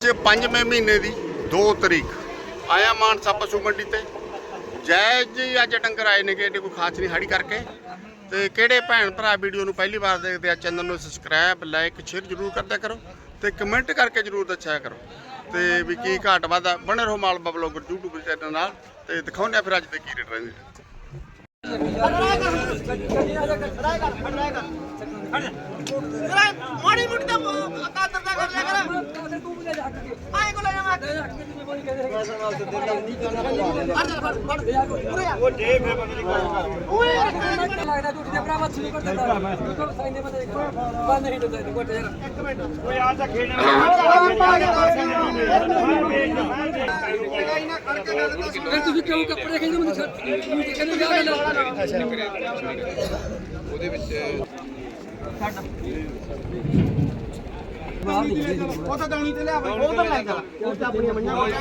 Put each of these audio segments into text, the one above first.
ਅੱਜ ਪੰਜਵੇਂ ਮਹੀਨੇ ਦੀ 2 ਤਰੀਕ। ਆਇਆ ਮਾਨਸਾ ਪਸ਼ੂ ਮੰਡੀ ਤੇ। ਜੈ ਜੀ ਅੱਜ ਡੰਗਰ ਆਏ ਨੇ ਕਿ ਕੋਈ ਖਾਸ ਨਹੀਂ ਹਾੜੀ ਕਰਕੇ। ਤੇ ਕਿਹੜੇ ਭੈਣ ਭਰਾ ਵੀਡੀਓ ਨੂੰ ਪਹਿਲੀ ਵਾਰ ਦੇਖਦੇ ਆ, ਚੈਨਲ ਨੂੰ ਸਬਸਕ੍ਰਾਈਬ ਲਾਈਕ ਸ਼ੇਅਰ ਜਰੂਰ ਕਰਦਿਆ ਕਰੋ ਤੇ ਕਮੈਂਟ ਕਰਕੇ ਜਰੂਰ ਦੱਸਿਆ ਕਰੋ। ਤੇ ਵੀ ਕੀ ਘਾਟ ਵਾਦਾ ਬਣੇ ਰਹੋ ਮਾਲਵਾ ਬਲੌਗਰ YouTube ਚੈਨਲ ਨਾਲ ਤੇ ਦਿਖਾਉਂਦੇ ਆ ਫਿਰ ਅੱਜ ਦੇ ਕੀ ਰੇਟ ਰਹਿੰਦੇ ਮਾੜੀ ਮੁੱਟੀ ਦਾ ਕਾਦਰ ਦਾ ਕਰ ਲਿਆ ਕਰ ਆਏ ਕੋ ਲੈ ਜਾ ਮੈਂ ਉਹ ਦੇ ਫੇ ਬੰਦੇ ਦੀ ਓਏ ਲੱਗਦਾ ਟੁੱਟ ਜਾ ਭਰਾਵਾ ਸ਼ੁਰੂ ਕਰ ਦਿੱਤਾ ਸਾਈਨੇ ਬੰਦੇ ਬੰਦ ਨਹੀਂ ਹੁੰਦਾ ਨਹੀਂ ਕੋਟੇ ਯਾਰ ਓਏ ਆ ਤਾਂ ਖੇਡਣਾ ਤੁਸੀਂ ਕਿਉਂ ਕੱਪੜੇ ਖੇਡਦੇ ਮੈਨੂੰ ਛੱਡ ਕਹਿੰਦੇ ਜਾ ਗੱਲ ਤਾਂ ਤੇ ਤਾਂ ਲੈ ਜਾ ਉਹ ਤਾਂ ਆਪਣੀਆਂ ਮੰਨਾਂ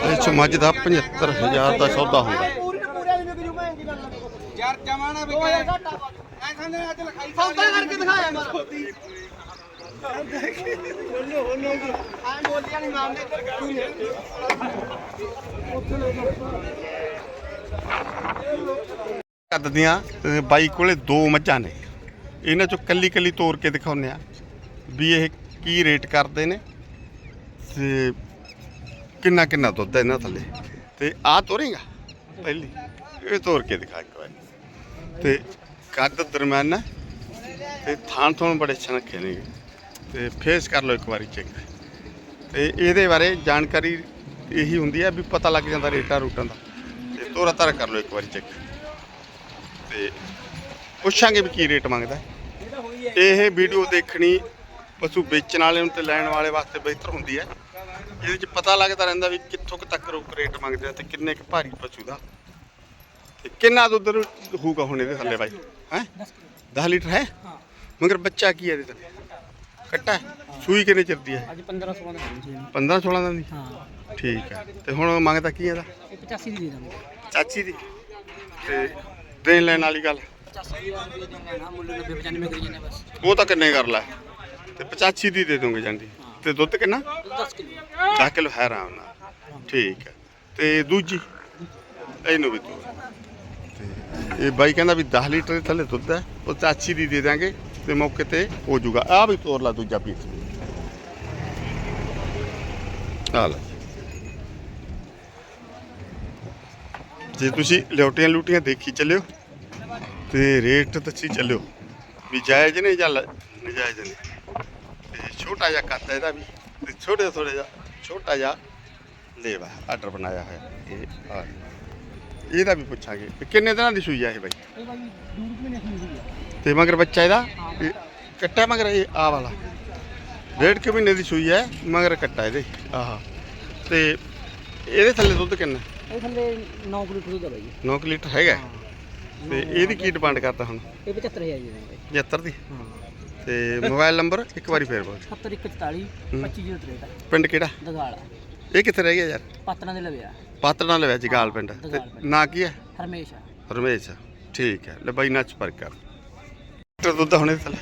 ਇਹ ਚ ਮੱਝ ਦਾ 75000 ਦਾ ਸੌਦਾ ਹੁੰਦਾ। ਯਾਰ ਜਮਾਨਾ ਵੀ ਐ ਖਾਂਦੇ ਅੱਜ ਲਿਖਾਈ ਸੌਦਾ ਕਰਕੇ ਦਿਖਾਇਆ ਮੈਂ। ਬੋਲੋ ਬੋਲੋ ਆਂ ਬੋਲਿਆ ਨਹੀਂ ਮਾਮਲੇ ਕੱਦ ਦੀਆਂ ਤੇ ਬਾਈ ਕੋਲੇ ਦੋ ਮੱਝਾਂ ਨੇ। ਇਹਨਾਂ ਚੋਂ ਕੱਲੀ ਕੱਲੀ ਤੋੜ ਕੇ ਦਿਖਾਉਂਦੇ ਆ ਵੀ ਇਹ ਕੀ ਰੇਟ ਕਰਦੇ ਨੇ ਤੇ ਕਿੰਨਾ ਕਿੰਨਾ ਦੁੱਧ ਹੈ ਇਹਨਾਂ ਥੱਲੇ। ਤੇ ਆ ਤੋਰੇਗਾ ਪਹਿਲੀ, ਇਹ ਤੋੜ ਕੇ ਦਿਖਾ ਇੱਕ ਵਾਰ। ਤੇ ਕੱਦ ਦਰਮਿਆਨਾ, ਤੇ ਥਾਣ ਥੋਣ ਬੜੇ ਛਣਕੇ ਨੇ ਤੇ ਫੇਸ ਕਰ ਲਓ ਇੱਕ ਵਾਰੀ ਚੈੱਕ ਤੇ ਇਹਦੇ ਬਾਰੇ ਜਾਣਕਾਰੀ ਇਹੀ ਹੁੰਦੀ ਹੈ ਵੀ ਪਤਾ ਲੱਗ ਜਾਂਦਾ ਰੇਟਾਂ ਰੂਟਾਂ ਦਾ। ਤੇ ਤੋਰਾ ਤਾਰਾ ਕਰ ਲਓ ਇੱਕ ਵਾਰੀ ਚੈੱਕ ਤੇ ਪੁੱਛਾਂਗੇ ਵੀ ਕੀ ਰੇਟ ਮੰਗਦਾ। ਹੈ। ਇਹ ਵੀਡੀਓ ਦੇਖਣੀ ਪਸ਼ੂ ਵੇਚਣ ਵਾਲੇ ਨੂੰ ਤੇ ਲੈਣ ਵਾਲੇ ਵਾਸਤੇ ਬਿਹਤਰ ਹੁੰਦੀ ਹੈ। ਇਹਦੇ ਵਿੱਚ ਪਤਾ ਲੱਗਦਾ ਰਹਿੰਦਾ ਵੀ ਕਿੱਥੋਂ ਕੁ ਤੱਕ ਰੁਕ ਰੇਟ ਮੰਗਦੇ ਆ ਤੇ ਕਿੰਨੇ ਕੁ ਭਾਰੀ ਪਸ਼ੂ ਦਾ। ਤੇ ਕਿੰਨਾ ਦੁੱਧ ਹੋਊਗਾ ਹੁਣ ਇਹਦੇ ਥੱਲੇ ਬਾਈ? ਹੈ? 10 ਲੀਟਰ ਹੈ? ਮਗਰ ਬੱਚਾ ਕੀ ਹੈ ਇਹਦੇ ਥੱਲੇ ਕੱਟਾ ਹੈ? ਸੂਈ ਕਿੰਨੇ ਚਿਰ ਦੀ ਹੈ? ਅੱਜ 15 16 ਦਾ ਦੇਣੀ ਸੀ 15 16 ਦਿਨ ਦੀ? ਹਾਂ। ਠੀਕ ਹੈ। ਤੇ ਹੁਣ ਮੰਗਦਾ ਕੀ ਇਹਦਾ? ਇਹ 85 ਦੀ ਦੇ ਦਾਂਗੇ। ਚਾਚੀ ਦੀ। ਤੇ ਦੇਣ ਲੈਣ ਵਾਲੀ ਗੱਲ। 85 ਦੀ ਵਾਰ ਵੀ ਦੇਣਾ ਨਾ ਮੁੱਲ 90 95 ਕਰੀ ਜਾਂਦੇ ਬਸ ਉਹ ਤਾਂ ਕਿੰਨੇ ਕਰ ਲੈ ਤੇ 85 ਦੀ ਦੇ ਦੋਗੇ ਜਾਂਦੀ ਤੇ ਦੁੱਧ ਕਿੰਨਾ 10 ਕਿਲੋ 10 ਕਿਲੋ ਹੈ ਆਰਾਮ ਨਾਲ ਠੀਕ ਹੈ ਤੇ ਦੂਜੀ ਇਹਨੂੰ ਵੀ ਦੋ ਤੇ ਇਹ ਬਾਈ ਕਹਿੰਦਾ ਵੀ 10 ਲੀਟਰ ਥੱਲੇ ਦੁੱਧ ਹੈ ਉਹ 85 ਦੀ ਦੇ ਦਾਂਗੇ ਤੇ ਮੌਕੇ ਤੇ ਹੋ ਜਾਊਗਾ ਆ ਵੀ ਤੋਰ ਲਾ ਦੂਜਾ ਪੀਸ ਆ ਲੈ ਜੇ ਤੁਸੀਂ ਲਿਓਟੀਆਂ ਲੂਟੀਆਂ ਦੇਖੀ ਚੱਲਿਓ ਤੇ ਰੇਟ ਦੱਸੀ ਚੱਲਿਓ। ਵੀ ਜਾਇਜ਼ ਨੇ ਜਾਂ ਨਜਾਇਜ਼ ਨੇ ਤੇ ਛੋਟਾ ਜਿਹਾ ਕੱਦ ਹੈ ਇਹਦਾ ਵੀ। ਤੇ ਛੋਟੇ ਥੋੜੇ ਜਿਹਾ ਛੋਟਾ ਜਿਹਾ ਲੇਵਾ ਆਰਡਰ ਬਣਾਇਆ ਹੋਇਆ। ਇਹ ਆ। ਇਹਦਾ ਵੀ ਪੁੱਛਾਂਗੇ। ਵੀ ਕਿੰਨੇ ਦਿਨਾਂ ਦੀ ਸੂਈ ਆ ਇਹ ਬਾਈ? ਇਹ ਬਾਈ ਤੇ ਮਗਰ ਬੱਚਾ ਇਹਦਾ? ਇਹ ਕੱਟਾ ਮਗਰ ਇਹ ਆ ਵਾਲਾ। ਡੇਢ ਕੁ ਮਹੀਨੇ ਦੀ ਸੂਈ ਹੈ ਮਗਰ ਕੱਟਾ ਇਹਦੇ। ਆਹਾ। ਤੇ ਇਹਦੇ ਥੱਲੇ ਦੁੱਧ ਕਿੰਨਾ? ਇਹ ਥੱਲੇ 9 ਕਿਲੋ ਦੁੱਧ ਦਾ ਬਾਈ। 9 ਲਿਟਰ ਹੈਗਾ। ਹੈ। ਤੇ ਇਹਦੀ ਕੀ ਡਿਮਾਂਡ ਕਰਦਾ ਹੁਣ? ਇਹ 75000 ਦੀ ਦੇਣੀ ਬਾਈ 75 ਦੀ? ਹਾਂ। ਤੇ ਮੋਬਾਈਲ ਨੰਬਰ ਇੱਕ ਵਾਰੀ ਫੇਰ ਬੋਲ। 7144 2503 ਪਿੰਡ ਕਿਹੜਾ? ਦਗਾਲ। ਇਹ ਕਿੱਥੇ ਰਹਿ ਗਿਆ ਯਾਰ? ਪਾਤਨਾ ਦੇ ਲਵਿਆ ਪਾਤਰ ਨਾਲ ਲਿਆ ਜਗਾਲ ਪਿੰਡ। ਤੇ। ਨਾਂ ਕੀ ਹੈ ਹਰਮੇਸ਼ ਰਮੇਸ਼ ਠੀਕ ਹੈ ਲੈ ਬਾਈ ਨਾਲ ਸੰਪਰਕ ਕਰ। ਲੀਟਰ ਦੁੱਧ ਹੁਣੇ ਥੱਲੇ।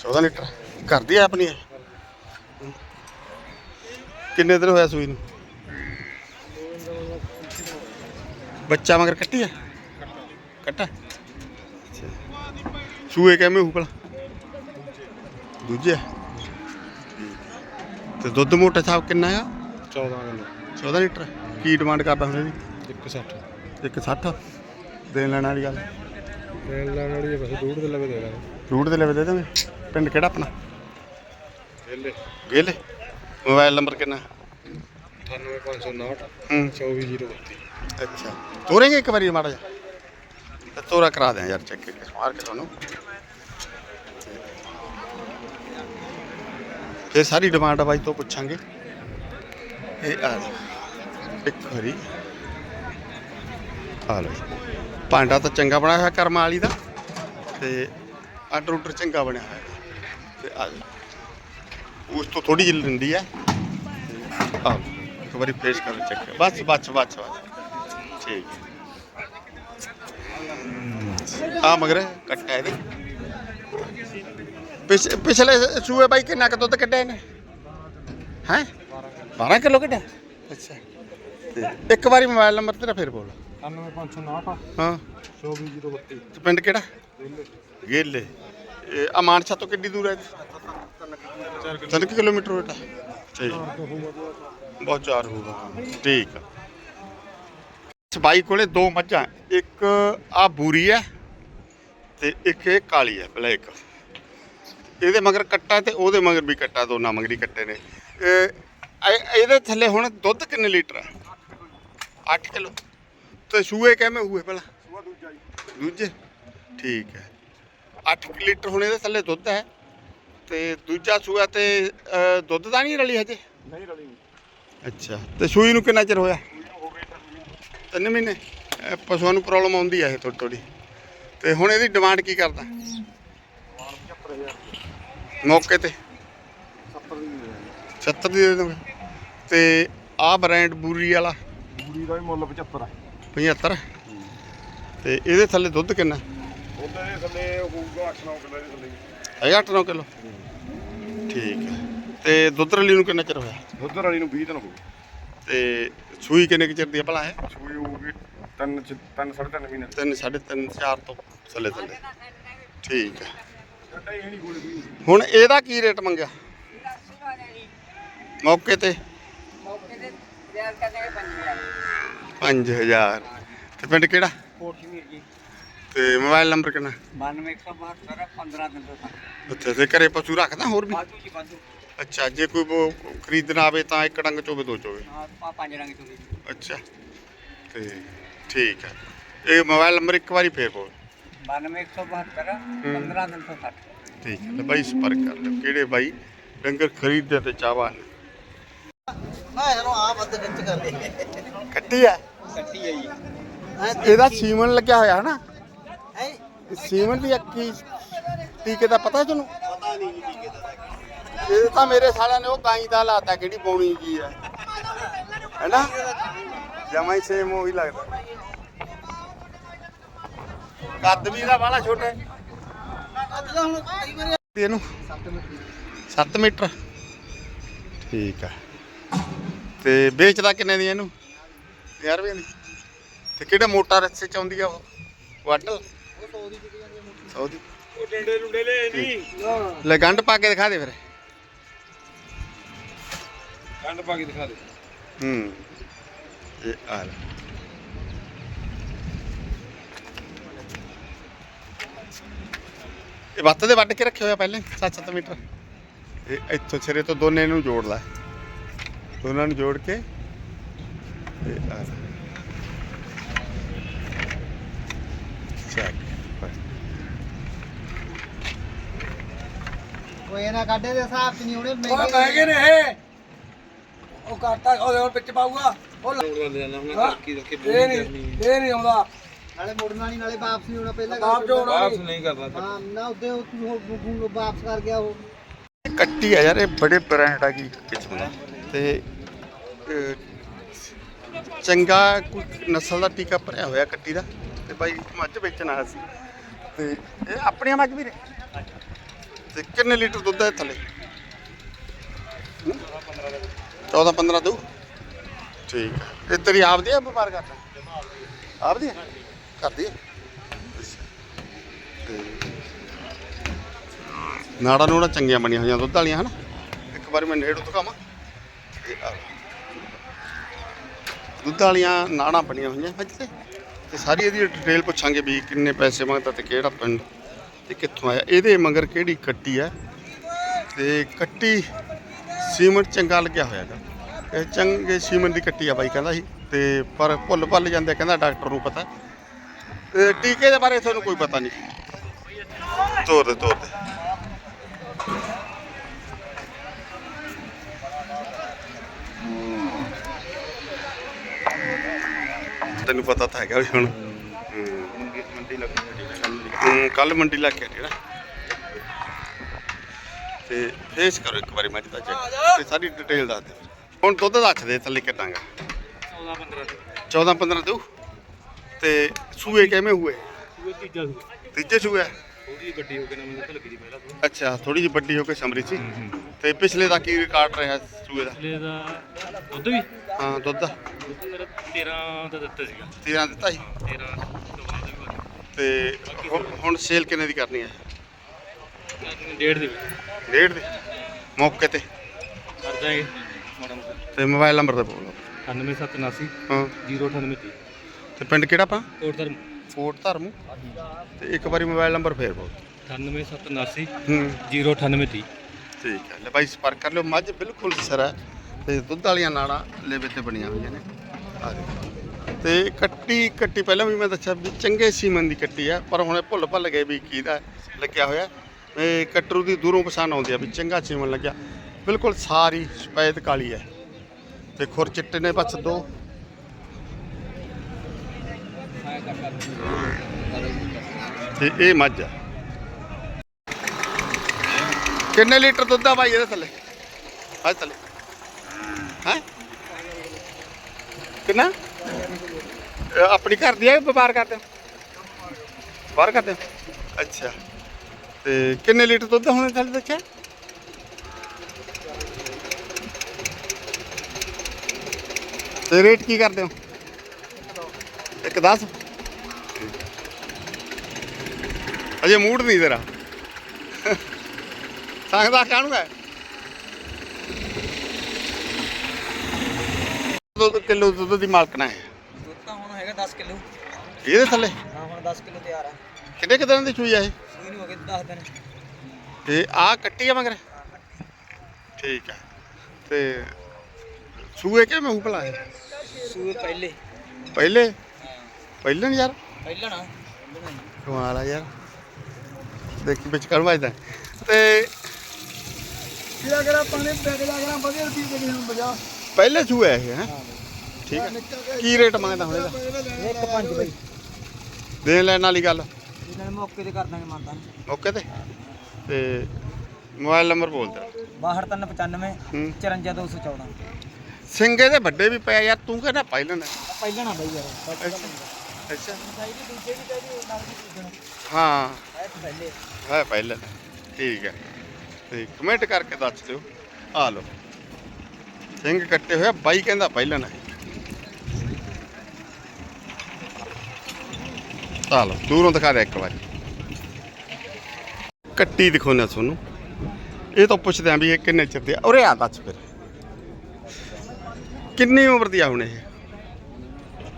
14 ਲੀਟਰ। ਕਰਦੀ ਹੈ ਆਪਣੀ? ਕਿੰਨੇ ਦਿਨ ਹੋਇਆ ਸੂਈ ਨੂੰ? ਬੱਚਾ ਮਗਰ ਕੱਟੀ ਹੈ ਕੱਟਾ। ਸੂਏ ਕਿਵੇਂ ਹੋਊ ਭਲਾ? ਦੂਜੇ ਤੇ ਦੁੱਧ ਮੋਟਾ ਸਾਹਿਬ ਕਿੰਨਾ ਆ? 14 ਕਿਲੋ। 14 ਲੀਟਰ। ਕੀ ਡਿਮਾਂਡ ਕਰਦਾ ਹੁਣ ਇਹਦੀ 160 ਇੱਕ 60 ਦੇਣ ਲੈਣ ਵਾਲੀ ਗੱਲ। ਦੇਣ ਲੈਣ ਵਾਲੀ ਬਸ ਦੂੜ ਦੇ ਲਵੇ ਦੇ ਦਾਂਗੇ। ਰੂਟ ਦੇ ਲਵੇ ਦੇ ਦਾਂਗੇ। ਪਿੰਡ ਕਿਹੜਾ ਆਪਣਾ? ਵੇਲੇ ਗੇਲੇ। ਮੋਬਾਈਲ ਨੰਬਰ ਕਿੰਨਾ? 98559 ਹੂੰ। 24032 ਅੱਛਾ। ਤੋਰੇਂਗੇ ਇੱਕ ਵਾਰੀ ਮਾੜਾ ਜਿਹਾ? ਤੋਰਾ ਕਰਾ ਦਿਆਂ ਯਾਰ ਚੈੱਕ ਕੇ ਮਾਰ ਕੇ ਤੁਹਾਨੂੰ। ਇਹ ਸਾਰੀ ਡਿਮਾਂਡ ਆ ਬਾਈ ਤੋਂ ਪੁੱਛਾਂਗੇ। ਇਹ ਆ ਇੱਕ ਵਾਰੀ। ਆ ਲਓ ਭਾਂਡਾ ਤਾਂ ਚੰਗਾ ਬਣਾਇਆ ਹੋਇਆ ਕਰਮ ਵਾਲੀ ਦਾ। ਤੇ ਆਰਡਰ ਉਡਰ ਚੰਗਾ ਬਣਿਆ ਹੋਇਆ। ਤੇ ਆ ਉਸ ਤੋਂ ਥੋੜੀ ਜਿਹੀ ਲੰਦੀ ਹੈ ਆ ਇੱਕ ਵਾਰੀ ਫੇਸ ਕਰ। ਚੈੱਕ ਬਸ ਬਸ ਬਸ ਬਸ। ਠੀਕ। ਆ ਮਗਰ ਕੱਟਾ ਇਹਦੇ। ਪਿਛ- ਪਿਛਲੇ ਸੂਏ ਬਾਈ ਕਿੰਨਾ ਕੁ ਦੁੱਧ ਕੱਢਿਆ ਨੇ ਹੈ? 12 ਕਿਲੋ ਕੱਢਿਆ? ਅੱਛਾ। ਇੱਕ ਵਾਰੀ ਮੋਬਾਈਲ ਨੰਬਰ ਤੇਰਾ ਫਿਰ ਬੋਲ। 99559 ਹਾਂ। 24032 ਤੇ ਪਿੰਡ ਕਿਹੜਾ? ਗੇਲੇ। ਇਹ ਅਮਾਨਸ਼ਾ ਤੋਂ ਕਿੰਨੀ ਦੂਰ ਹੈ ਤਿੰਨ ਕੁ ਕਿਲੋਮੀਟਰ ਬੇਟਾ ਠੀਕ। ਬਹੁਤ ਚਾਰ ਹੋਊਗਾ। ਠੀਕ ਆ। ਇਸ ਬਾਈ ਕੋਲੇ ਦੋ ਮੱਝਾਂ ਇੱਕ ਆ ਬੂਰੀ ਹੈ ਤੇ ਇੱਕ ਇਹ ਕਾਲੀ ਹੈ ਬਲੈਕ। ਇਹਦੇ ਮਗਰ ਕੱਟਾ ਤੇ ਉਹਦੇ ਮਗਰ ਵੀ ਕੱਟਾ ਦੋਨਾਂ ਮਗਰੀ ਕੱਟੇ ਨੇ। ਇਹ- ਇਹ- ਇਹਦੇ ਥੱਲੇ ਹੁਣ ਦੁੱਧ ਕਿੰਨੇ ਲੀਟਰ ਹੈ? 8 ਕਿਲੋ। ਤੇ ਸੂਏ ਕਿਵੇਂ ਹੋਏ ਪਹਿਲਾਂ? ਦੂਜੇ ਠੀਕ ਹੈ। 8 ਲੀਟਰ ਹੁਣ ਇਹਦੇ ਥੱਲੇ ਦੁੱਧ ਹੈ। ਤੇ ਦੂਜਾ ਸੂਆ ਤੇ ਦੁੱਧ ਦਾ ਨਹੀਂ ਰਲੀ ਹਜੇ? ਨਹੀਂ ਰਲੀ। ਅੱਛਾ। ਤੇ ਸੂਈ ਨੂੰ ਕਿੰਨਾ ਚਿਰ ਹੋਇਆ? ਤਿੰਨ ਮਹੀਨੇ ਇਹ ਪਸ਼ੂਆਂ ਨੂੰ ਪ੍ਰੋਬਲਮ ਆਉਂਦੀ ਹੈ ਇਹ ਥੋੜੀ ਥੋੜੀ ਤੇ ਹੁਣ ਇਹਦੀ ਡਿਮਾਂਡ ਕੀ ਕਰਦਾ? ਮੌਕੇ ਤੇ। 70 ਦੀ ਦੇ ਦੋਗੇ ਤੇ ਆਹ ਬ੍ਰਾਂਡ ਬੂਰੀ ਵਾਲਾ। ਬੂਰੀ ਦਾ ਵੀ ਮੁੱਲ 75 ਹੈ 75 ਤੇ ਇਹਦੇ ਥੱਲੇ ਦੁੱਧ ਕਿੰਨਾ? ਉਹਦੇ ਥੱਲੇ ਹੋਊਗਾ 8-9 ਕਿਲੋ ਦੇ ਥੱਲੇ। ਹੈਗਾ 8-9 ਕਿਲੋ? ਠੀਕ ਹੈ। ਤੇ ਦੁੱਧ ਰਲੀ ਨੂੰ ਕਿੰਨਾ ਚਿਰ ਹੋਇਆ? ਦੁੱਧ ਵਾਲੀ ਨੂੰ 20 ਦਿਨ ਹੋ ਗਏ। ਤੇ ਸੂਈ ਕਿੰਨੇ ਕੁ ਚਿਰ ਦੀ ਆ ਭਲਾ ਹੈ ਸੂਈ ਹੋਊਗੀ 3 3 3.5 ਮਹੀਨੇ ਤਿੰਨ ਸਾਢੇ ਤਿੰਨ ਚਾਰ ਤੋਂ ਥੱਲੇ ਥੱਲੇ। ਠੀਕ ਹੈ। ਛੱਡਾ ਹੀ ਨਹੀਂ ਕੋਲ ਵੀ ਹੁਣ ਇਹਦਾ ਕੀ ਰੇਟ ਮੰਗਿਆ? ਮੌਕੇ ਤੇ? ਮੌਕੇ ਤੇ ਰਿਆਜ਼ ਕਰਦੇ 5000 ਤੇ ਪਿੰਡ ਕਿਹੜਾ? ਜੀ। ਤੇ ਮੋਬਾਈਲ ਨੰਬਰ ਕਿੰਨਾ? 9172 15 ਦਿਨ ਤੋਂ। ਅੱਛਾ ਤੇ ਘਰੇ ਪਸ਼ੂ ਰੱਖਦਾ ਹੋਰ ਵੀ? ਬਾਜੂ ਜੀ ਬਾਜੂ ਅੱਛਾ ਜੇ ਕੋਈ ਉਹ ਖਰੀਦਣਾ ਆਵੇ ਤਾਂ ਇੱਕ ਡੰਗ ਚੋਵੇ ਦੋ ਚੋਵੇ? ਪਾ- ਪੰਜ ਰੰਗ ਚੋਂ ਜੀ। ਅੱਛਾ। ਤੇ ਠੀਕ ਹੈ। ਇਹ ਮੋਬਾਈਲ ਨੰਬਰ ਇੱਕ ਵਾਰੀ ਫੇਰ ਬੋਲ। 9172 15 ਦਿਨ ਤੋਂ 60 ਠੀਕ ਹੈ ਲੈ ਬਾਈ ਸੰਪਰਕ ਕਰ ਲਿਓ। ਕਿਹੜੇ ਬਾਈ? ਡੰਗਰ ਖਰੀਦਦੇ ਤੇ ਚਾਹਵਾਨ। ਮੈਂ ਇਹਨੂੰ ਆ ਵੱਧ ਖਿੱਚ ਕਰ ਲਈ। ਕੱਟੀ ਆ ਕੱਟੀ ਹੈ ਜੀ। ਇਹਦਾ ਸੀਮਨ ਲੱਗਿਆ ਹੋਇਆ ਹੈ ਨਾ ਹੈ? ਸੀਮਨ ਦੀ ਅੱਖੀ ਟੀਕੇ ਦਾ ਪਤਾ ਤੁਹਾਨੂੰ ਪਤਾ ਨਹੀਂ ਜੀ। ਇਹ ਤਾਂ ਮੇਰੇ ਸਾਲਿਆਂ ਨੇ ਉਹ ਗਾਈ ਦਾ ਲਾਤਾ ਕਿਹੜੀ ਪਾਉਣੀ ਕੀ ਹੈ। ਹੈਨਾ? ਜਮਾਈ ਸੇਮ ਉਹੀ ਲੱਗਦਾ। ਕੱਦ ਵੀ ਇਹਦਾ ਬਾਹਲਾ ਛੋਟਾ ਹੈ। ਇਹਨੂੰ। 7 ਮੀਟਰ। ਠੀਕ ਆ। ਤੇ ਵੇਚਦਾ ਕਿੰਨੇ ਦੀ ਇਹਨੂੰ? 50 ਰੁਪਏ ਦੀ। ਤੇ ਕਿਹੜਾ ਮੋਟਾ ਰੱਸੇ ਚ ਆਉਂਦੀ ਆ ਉਹ? ਵਾਟਲ 100 ਦੀ। ਉਹ ਡੰਡੇ ਡੁੰਡੇ ਲੈ ਨਹੀਂ ਲੈ ਗੰਢ ਪਾ ਕੇ ਦਿਖਾ ਦੇ ਫਿਰ। ਕੰਡ ਪਾ ਕੇ ਦਿਖਾ ਦੇ। ਹੂੰ। ਇਹ ਆ ਲੈ। ਇਹ ਵੱਤ ਦੇ ਵੱਢ ਕੇ ਰੱਖੇ ਹੋਇਆ ਪਹਿਲੇ 7-7 ਮੀਟਰ। ਇਹ ਇੱਥੋਂ ਸਿਰੇ ਤੋਂ ਦੋਨੇ ਨੂੰ ਜੋੜ ਲੈ। ਦੋਨਾਂ ਨੂੰ ਜੋੜ ਕੇ। ਇਹ ਆ ਲੈ। ਚੱਕ। ਕੋਈ ਨਾ ਕਾਢੇ ਦੇ ਹਿਸਾਬ ਚ ਨਹੀਂ ਹੋਣੇ ਉਹ ਮਹਿੰਗੇ ਮਹਿੰਗੇ ਨੇ ਇਹ। ਉਹ ਕਰਤਾ ਉਹਦੇ ਹੋਰ ਵਿੱਚ ਪਾਊਗਾ। ਉਹ ਲ- ਹਾਂ, ਇਹ ਨਹੀਂ ਇਹ ਨਹੀਂ ਆਉਂਦਾ। ਨਾਲੇ ਮੁੜਨਾ ਨਹੀਂ ਨਾਲੇ ਵਾਪਸ ਨਹੀਂ ਹੋਣਾ ਪਹਿਲਾਂ ਆਪ ਜੋ ਹੋਣਾ ਨਹੀਂ। ਨਹੀਂ ਕਰਦਾ ਹਾਂ ਨਾ ਉੱਤੇ ਉਹ ਉਹ ਵਾਪਸ ਕਰ ਗਿਆ ਉਹ। ਕੱਟੀ ਆ ਯਾਰ ਇਹ ਬੜੇ ਬ੍ਰਾਂਡ ਆ ਦਾ ਤੇ ਅਹ, ਚੰਗਾ ਕੋਈ ਨਸਲ ਦਾ ਟੀਕਾ ਭਰਿਆ ਹੋਇਆ ਕੱਟੀ ਦਾ। ਤੇ ਬਾਈ ਮੱਝ ਵੇਚਣ ਆਇਆ ਸੀ। ਤੇ ਇਹ ਆਪਣੀਆਂ ਮੱਝ ਵੀ ਨੇ ਤੇ ਕਿੰਨੇ ਲੀਟਰ ਦੁੱਧ ਹੈ ਥੱਲੇ? 14 15 ਦੂ ਠੀਕ। ਹੈ ਇਹ ਤੇਰੀ ਆਪਦੀ ਆ ਵਪਾਰ ਕਰਦਾ ਆਪਦੀ ਆ? ਕਰਦੀ ਆ। ਤੇ ਨਾੜਾ ਨੂੜਾ ਚੰਗੀਆਂ ਬਣੀਆਂ ਹੋਈਆਂ ਦੁੱਧ ਵਾਲੀਆਂ ਹਨ? ਇੱਕ ਵਾਰ ਮੈਂ ਨੇੜੋਂ ਦਿਖਾਵਾਂ। ਇਹ ਆ। ਲਓ। ਦੁੱਧ ਵਾਲੀਆਂ ਨਾੜਾਂ ਬਣੀਆਂ ਹੋਈਆਂ ਮੱਝ ਤੇ। ਤੇ ਸਾਰੀ ਇਹਦੀ ਡਿਟੇਲ ਪੁੱਛਾਂਗੇ ਵੀ ਕਿੰਨੇ ਪੈਸੇ ਮੰਗਦਾ ਤੇ ਕਿਹੜਾ ਪਿੰਡ ਤੇ ਕਿੱਥੋਂ ਆਇਆ। ਇਹਦੇ ਮਗਰ ਕਿਹੜੀ ਕੱਟੀ ਹੈ ਤੇ ਕੱਟੀ ਸੀਮੈਂਟ ਚੰਗਾ ਲੱਗਿਆ ਹੋਇਆਗਾ ਇਹ ਚੰਗੇ ਸੀਮੈਂਟ ਦੀ ਕੱਟੀ ਆ ਬਾਈ ਕਹਿੰਦਾ ਸੀ। ਤੇ ਪਰ ਭੁੱਲ ਭੱਲ ਜਾਂਦੇ ਕਹਿੰਦਾ ਡਾਕਟਰ ਨੂੰ ਪਤਾ। ਤੇ ਟੀਕੇ ਦੇ ਬਾਰੇ ਤੁਹਾਨੂੰ ਕੋਈ ਪਤਾ ਨਹੀਂ। ਤੋਰ ਦੇ ਤੋਰ ਦੇ। ਤੈਨੂੰ ਪਤਾ ਤਾਂ ਹੈਗਾ ਵੀ ਹੁਣ। ਮੰਡੀ ਕੱਲ ਮੰਡੀ ਲੱਗ ਕੇ ਹਟੀ ਤੇ ਫੇਸ ਕਰੋ ਇੱਕ ਵਾਰੀ ਮੱਝ ਦਾ ਚੈੱਕ ਤੇ ਸਾਰੀ ਡਿਟੇਲ ਦੱਸ ਦੇ ਹੁਣ ਦੁੱਧ ਦੱਸ ਦੇ। ਥੱਲੇ ਕਿੰਨਾਗਾ 14 15 14 15 ਦੂ। ਤੇ ਸੂਏ ਕਿਵੇਂ ਹੋਏ? ਤੀਜਾ ਸੂਏ? ਥੋੜੀ ਜਿਹੀ ਵੱਡੀ ਹੋ ਕੇ ਨਾ ਮੈਨੂੰ ਤਾਂ ਲੱਗੀ ਦੀ ਪਹਿਲਾਂ ਤੋਂ ਅੱਛਾ ਥੋੜੀ ਜਿਹੀ ਵੱਡੀ ਹੋ ਕੇ ਸਮਰੀ ਸੀ। ਤੇ ਪਿਛਲੇ ਦਾ ਕੀ ਰਿਕਾਰਡ ਰਿਹਾ ਸੂਏ ਦਾ? ਪਿਛਲੇ ਦਾ ਦੁੱਧ ਵੀ? ਹਾਂ ਦੁੱਧ ਦਾ। ਦੁੱਧ ਮੇਰਾ 13 ਦਾ ਦਿੱਤਾ ਸੀਗਾ। 13 ਦਿੱਤਾ ਸੀ। 13 14 ਦਾ ਵੀ ਬਾਕੀ ਤੇ ਹੁਣ ਸੇਲ ਕਿੰਨੇ ਦੀ ਕਰਨੀ ਹੈ? ਡੇਢ ਦੇ। ਵਿੱਚ ਡੇਢ ਦੀ? ਮੌਕੇ ਤੇ। ਕਰ ਦਾਂਗੇ। ਮਾੜਾ ਮੋਟਾ। ਤੇ ਮੋਬਾਈਲ ਨੰਬਰ ਤੇ ਬੋਲੋ। 9779 ਹਾਂ। 098 ਤੇ ਪਿੰਡ ਕਿਹੜਾ ਪਾ ਕੋਟ ਧਰਮ। ਫੋਰਟ ਧਰਮ। ਤੇ ਇੱਕ ਵਾਰੀ ਮੋਬਾਈਲ ਨੰਬਰ ਫੇਰ ਬੋਲ। 9779 ਹੂੰ। 098 ਠੀਕ ਹੈ। ਲੈ ਭਾਈ ਸੰਪਰਕ ਕਰ ਲਿਓ। ਮੱਝ ਬਿਲਕੁਲ ਸਿਰ ਹੈ। ਤੇ ਦੁੱਧ ਵਾਲੀਆਂ ਨਾੜਾਂ ਲੇਵੇ ਤੇ ਬਣੀਆਂ ਹੋਈਆਂ ਨੇ। ਆ ਦੇਖੋ ਤੇ ਕੱਟੀ ਕੱਟੀ ਪਹਿਲਾਂ ਵੀ ਮੈਂ ਦੱਸਿਆ ਵੀ ਚੰਗੇ ਸੀਮਨ ਦੀ ਕੱਟੀ ਆ ਪਰ ਹੁਣ ਭੁੱਲ ਭੱਲ ਗਏ ਵੀ ਕਿਹਦਾ ਲੱਗਿਆ ਹੋਇਆ। ਕਟਰੂ ਦੀ ਦੂਰੋਂ ਪਛਾਣ ਆਉਂਦੀ ਆ ਵੀ ਚੰਗਾ ਚੀਮਣ ਲੱਗਿਆ। ਬਿਲਕੁਲ ਸਾਰੀ ਸਫੈਦ ਕਾਲੀ ਹੈ। ਤੇ ਖੁਰ ਚਿੱਟੇ ਨੇ ਬਸ ਦੋ। ਤੇ ਇਹ ਮੱਝ ਆ। ਕਿੰਨੇ ਲੀਟਰ ਦੁੱਧ ਆ ਭਾਈ ਇਹਦੇ ਥੱਲੇ? ਆ ਥੱਲੇ। ਹੈ? ਕਿੰਨਾ? ਇਹ ਆਪਣੀ ਘਰ ਦੀ ਹੈ ਕਿ ਵਪਾਰ ਕਰਦੇ ਹੋ? ਬਾਹਰ ਕਰਦੇ ਹੋ? ਅੱਛਾ। ਤੇ ਕਿੰਨੇ ਲੀਟਰ ਦੁੱਧ ਹੁਣ ਥੱਲੇ ਦੱਸਿਆ ਤੇ ਰੇਟ ਕੀ ਕਰਦੇ ਹੋ? ਇੱਕ 10 ਅਜੇ ਮੂਡ ਨਹੀਂ ਤੇਰਾ। ਸੰਗਦਾ ਕਾਹਨੂੰ ਹੈ? ਦੁੱਧ ਕਿਲੋ ਦੁੱਧ ਦੀ ਮਾਲਕਣਾ ਹੈ ਦੁੱਧ ਤਾਂ ਹੁਣ ਹੈਗਾ 10 ਕਿਲੋ। ਇਹਦੇ ਥੱਲੇ? ਹਾਂ ਹੁਣ 10 ਕਿਲੋ ਤਿਆਰ ਆ। ਕਿੰਨੇ ਕੁ ਦਿਨਾਂ ਦੀ ਚੂਈ ਆ ਇਹ? ਸੂਈ ਨੂੰ ਹੋ ਗਏ 10 ਦਿਨ। ਤੇ ਆ ਕੱਟੀ ਆ ਮਗਰ? ਠੀਕ ਹੈ ਤੇ ਸੂਏ ਕਿਵੇਂ ਹੂ ਭਲਾ ਇਹ? ਸੂਈ ਪਹਿਲੇ। ਪਹਿਲੇ? ਪਹਿਲੇ ਨੀ ਯਾਰ? ਪਹਿਲਾਂ ਨਾ। ਕਮਾਲ ਆ ਯਾਰ। ਦੇਖੀ ਵਿੱਚ ਕੜ ਵੱਜਦਾ। ਤੇ ਕਿਹੜਾ ਕਿਹੜਾ ਪਾਣੀ ਪੈਕ ਲਾ ਕਰਾਂ ਵਧੀਆ ਰੁਪਏ ਦੇ ਹੁਣ ਬਜਾ ਪਹਿਲੇ ਸੂਏ ਇਹ ਹੈ? ਠੀਕ ਹੈ ਕੀ ਰੇਟ ਮੰਗਦਾ ਹੁਣ ਇਹਦਾ? ਇੱਕ ਪੰਜ ਬਈ। ਦੇਣ ਲੈਣ ਵਾਲੀ ਗੱਲ। ਮੌਕੇ ਤੇ ਕਰ ਦਾਂਗੇ ਮੰਨਦਾ ਓਕੇ ਤੇ? ਤੇ ਮੋਬਾਈਲ ਨੰਬਰ ਬੋਲ ਦੇ। 62395 ਹੂੰ। 54214 ਸਿੰਘੇ ਦੇ ਵੱਡੇ ਵੀ ਪਏ ਯਾਰ ਤੂੰ ਕਹਿੰਦਾ ਪਹਿਲਾਂ ਨਾ ਪਹਿਲਾਂ ਨਾ ਬਈ ਯਾਰ ਅੱਛਾ। ਚਾਹੀਦੀ ਦੂਜੇ ਵੀ ਚਾਹੀਦੀ ਨਾਲ ਦੀ ਦੂਜੇ ਨੂੰ। ਹਾਂ। ਹੈ ਪਹਿਲੇ। ਹੈ ਪਹਿਲਾਂ ਠੀਕ ਹੈ। ਤੇ ਕਮੈਂਟ ਕਰਕੇ ਦੱਸ ਦਿਓ। ਆ ਲਓ। ਸਿੰਘ ਕੱਟੇ ਹੋਇਆ ਬਾਈ ਕਹਿੰਦਾ ਪਹਿਲਾਂ ਨਾ ਆ ਲਓ ਦੂਰੋਂ ਦਿਖਾ ਦੇ ਇੱਕ ਵਾਰੀ। ਕੱਟੀ ਦਿਖਾਉਣਾ ਤੁਹਾਨੂੰ। ਇਹ ਤਾਂ ਪੁੱਛਦੇ ਆਂ ਵੀ ਇਹ ਕਿੰਨੇ ਚਿਰ ਦੀ ਉਰੇ ਆ ਦੱਸ ਫਿਰ। ਕਿੰਨੀ ਉਮਰ ਦੀ ਆ ਹੁਣ ਇਹ?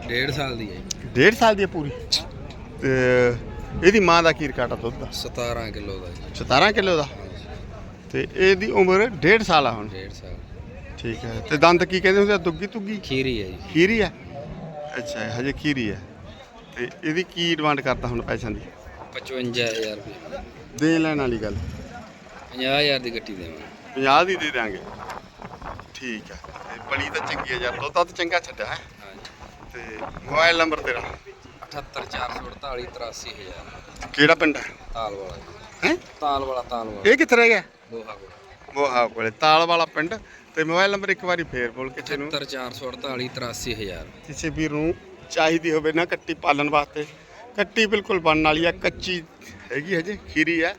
ਡੇਢ ਸਾਲ ਦੀ ਹੈ ਜੀ। ਡੇਢ ਸਾਲ ਦੀ ਹੈ ਪੂਰੀ? ਤੇ ਇਹਦੀ ਮਾਂ ਦਾ ਕੀ ਰਿਕਾਰਡ ਆ ਦੁੱਧ ਦਾ? 17 ਕਿਲੋ ਦਾ ਜੀ। 17 ਕਿਲੋ ਦਾ? ਤੇ ਇਹਦੀ ਉਮਰ ਡੇਢ ਸਾਲ ਆ ਹੁਣ? ਡੇਢ ਸਾਲ। ਠੀਕ ਹੈ। ਤੇ ਦੰਦ ਕੀ ਕਹਿੰਦੇ ਹੁੰਦੇ ਆ? ਦੁੱਗੀ ਤੁੱਗੀ ਖੀਰੀ ਹੈ ਜੀ। ਖੀਰੀ ਆ? ਅੱਛਾ ਹਜੇ ਖੀਰੀ ਆ। ਤੇ ਇਹਦੀ ਕੀ ਡਿਮਾਂਡ ਕਰਦਾ ਹੁਣ ਪੈਸਿਆਂ ਦੀ? 55000 ਰੁਪਏ। ਦੇਣ ਲੈਣ ਵਾਲੀ ਗੱਲ। 50000 ਦੀ ਗੱਟੀ ਦੇਵਾਂ 50 ਦੀ ਦੇ ਦਾਂਗੇ ਠੀਕ ਹੈ ਤੇ ਬਲੀ ਤਾਂ ਚੰਗੀ ਆ ਯਾਰ। ਦੁੱਧ ਤਾਂ ਚੰਗਾ ਛੱਡਿਆ ਹੈ। ਤੇ ਮੋਬਾਈਲ ਨੰਬਰ ਤੇਰਾ? 78448 83000 ਕਿਹੜਾ ਪਿੰਡ ਹੈ? ਤਾਲ ਵਾਲਾ। ਹੈ? ਤਾਲ ਵਾਲਾ ਤਾਲ ਵਾਲਾ ਇਹ ਕਿੱਥੇ ਰਹਿ ਗਿਆ? ਦੋਹਾ ਕੋਲ ਮੋਹਾ ਕੋਲੇ ਤਾਲ ਵਾਲਾ ਪਿੰਡ। ਤੇ ਮੋਬਾਈਲ ਨੰਬਰ ਇੱਕ ਵਾਰੀ ਫੇਰ ਬੋਲ ਕਿਸੇ ਨੂੰ। 78448 83000 ਕਿਸੇ ਵੀਰ ਨੂੰ ਚਾਹੀਦੀ ਹੋਵੇ ਨਾ ਕੱਟੀ ਪਾਲਣ ਵਾਸਤੇ। ਕੱਟੀ ਬਿਲਕੁਲ ਬਣਨ ਵਾਲੀ ਆ, ਕੱਚੀ ਹੈਗੀ ਹਜੇ, ਖੀਰੀ ਆ।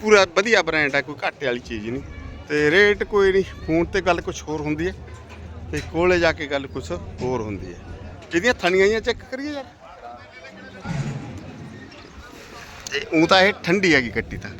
ਪੂਰਾ ਵਧੀਆ ਬ੍ਰਾਂਡ ਆ, ਕੋਈ ਘਾਟੇ ਵਾਲੀ ਚੀਜ਼ ਨਹੀਂ। ਤੇ ਰੇਟ ਕੋਈ ਨਹੀਂ ਫੋਨ ਤੇ ਗੱਲ ਕੁਝ ਹੋਰ ਹੁੰਦੀ ਹੈ ਤੇ ਕੋਲੇ ਜਾ ਕੇ ਗੱਲ ਕੁਝ ਹੋਰ ਹੁੰਦੀ ਹੈ ਇਹਦੀਆਂ ਥਣੀਆਂ ਹੀ ਚੈੱਕ ਕਰੀਏ ਯਾਰ। ਤੇ ਉਹ ਤਾਂ ਇਹ ਠੰਡੀ ਹੈਗੀ ਕੱਟੀ ਤਾਂ।